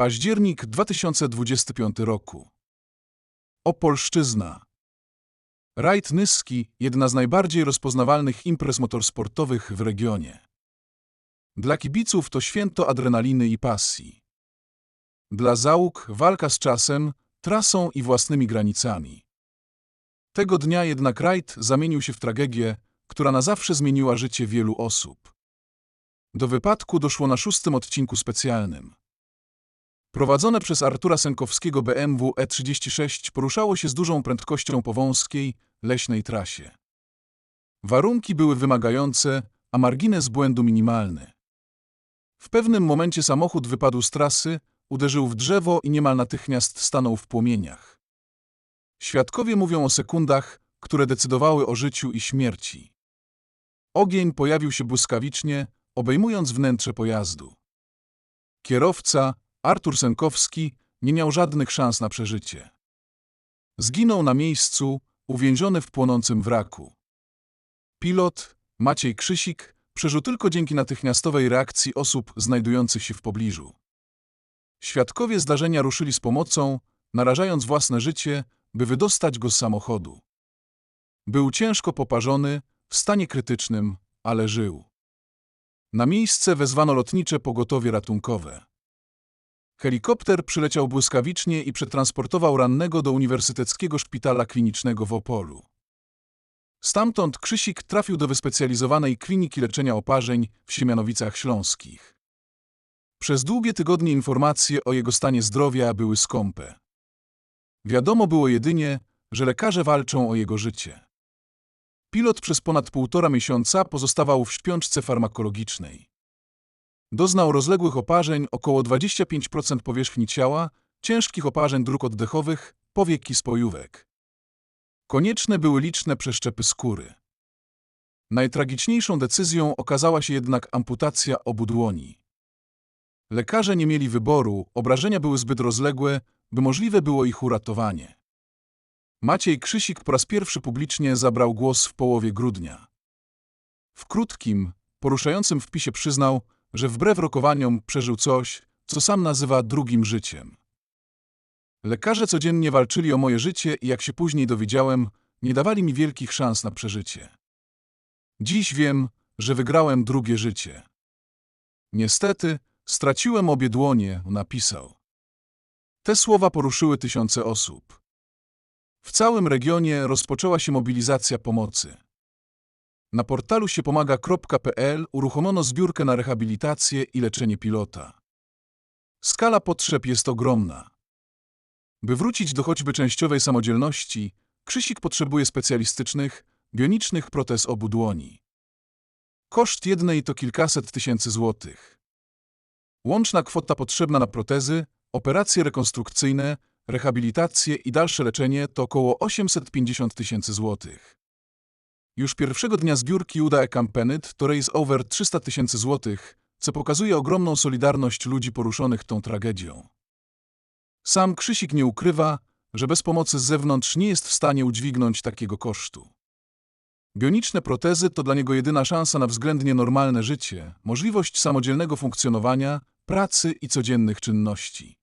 Październik 2025 roku. Opolszczyzna. Rajd Nyski, jedna z najbardziej rozpoznawalnych imprez motorsportowych w regionie. Dla kibiców to święto adrenaliny i pasji. Dla załóg walka z czasem, trasą i własnymi granicami. Tego dnia jednak rajd zamienił się w tragedię, która na zawsze zmieniła życie wielu osób. Do wypadku doszło na szóstym odcinku specjalnym. Prowadzone przez Artura Senkowskiego BMW E36 poruszało się z dużą prędkością po wąskiej, leśnej trasie. Warunki były wymagające, a margines błędu minimalny. W pewnym momencie samochód wypadł z trasy, uderzył w drzewo i niemal natychmiast stanął w płomieniach. Świadkowie mówią o sekundach, które decydowały o życiu i śmierci. Ogień pojawił się błyskawicznie, obejmując wnętrze pojazdu. Kierowca, Artur Senkowski, nie miał żadnych szans na przeżycie. Zginął na miejscu, uwięziony w płonącym wraku. Pilot, Maciej Krzysik, przeżył tylko dzięki natychmiastowej reakcji osób znajdujących się w pobliżu. Świadkowie zdarzenia ruszyli z pomocą, narażając własne życie, by wydostać go z samochodu. Był ciężko poparzony, w stanie krytycznym, ale żył. Na miejsce wezwano lotnicze pogotowie ratunkowe. Helikopter przyleciał błyskawicznie i przetransportował rannego do Uniwersyteckiego Szpitala Klinicznego w Opolu. Stamtąd Krzysik trafił do wyspecjalizowanej kliniki leczenia oparzeń w Siemianowicach Śląskich. Przez długie tygodnie informacje o jego stanie zdrowia były skąpe. Wiadomo było jedynie, że lekarze walczą o jego życie. Pilot przez ponad półtora miesiąca pozostawał w śpiączce farmakologicznej. Doznał rozległych oparzeń około 25% powierzchni ciała, ciężkich oparzeń dróg oddechowych, powiek i spojówek. Konieczne były liczne przeszczepy skóry. Najtragiczniejszą decyzją okazała się jednak amputacja obu dłoni. Lekarze nie mieli wyboru, obrażenia były zbyt rozległe, by możliwe było ich uratowanie. Maciej Krzysik po raz pierwszy publicznie zabrał głos w połowie grudnia. W krótkim, poruszającym wpisie przyznał, że wbrew rokowaniom przeżył coś, co sam nazywa drugim życiem. Lekarze codziennie walczyli o moje życie i jak się później dowiedziałem, nie dawali mi wielkich szans na przeżycie. Dziś wiem, że wygrałem drugie życie. Niestety, straciłem obie dłonie, napisał. Te słowa poruszyły tysiące osób. W całym regionie rozpoczęła się mobilizacja pomocy. Na portalu siepomaga.pl uruchomiono zbiórkę na rehabilitację i leczenie pilota. Skala potrzeb jest ogromna. By wrócić do choćby częściowej samodzielności, Krzysik potrzebuje specjalistycznych, bionicznych protez obu dłoni. Koszt jednej to kilkaset tysięcy złotych. Łączna kwota potrzebna na protezy, operacje rekonstrukcyjne, rehabilitację i dalsze leczenie to około 850 tysięcy złotych. Już pierwszego dnia zbiórki uda Ekampenyt to raise over 300 tysięcy złotych, co pokazuje ogromną solidarność ludzi poruszonych tą tragedią. Sam Krzysik nie ukrywa, że bez pomocy z zewnątrz nie jest w stanie udźwignąć takiego kosztu. Bioniczne protezy to dla niego jedyna szansa na względnie normalne życie, możliwość samodzielnego funkcjonowania, pracy i codziennych czynności.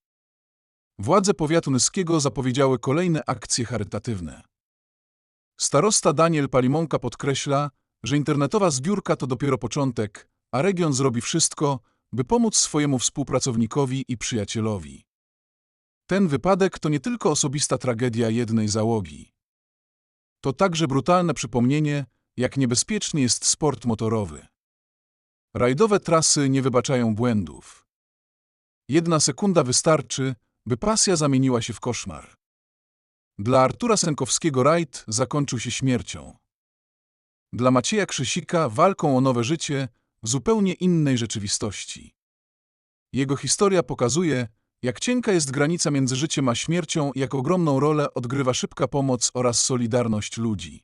Władze powiatu nyskiego zapowiedziały kolejne akcje charytatywne. Starosta Daniel Palimonka podkreśla, że internetowa zbiórka to dopiero początek, a region zrobi wszystko, by pomóc swojemu współpracownikowi i przyjacielowi. Ten wypadek to nie tylko osobista tragedia jednej załogi. To także brutalne przypomnienie, jak niebezpieczny jest sport motorowy. Rajdowe trasy nie wybaczają błędów. Jedna sekunda wystarczy, by pasja zamieniła się w koszmar. Dla Artura Senkowskiego rajd zakończył się śmiercią. Dla Macieja Krzysika walką o nowe życie w zupełnie innej rzeczywistości. Jego historia pokazuje, jak cienka jest granica między życiem a śmiercią, jak ogromną rolę odgrywa szybka pomoc oraz solidarność ludzi.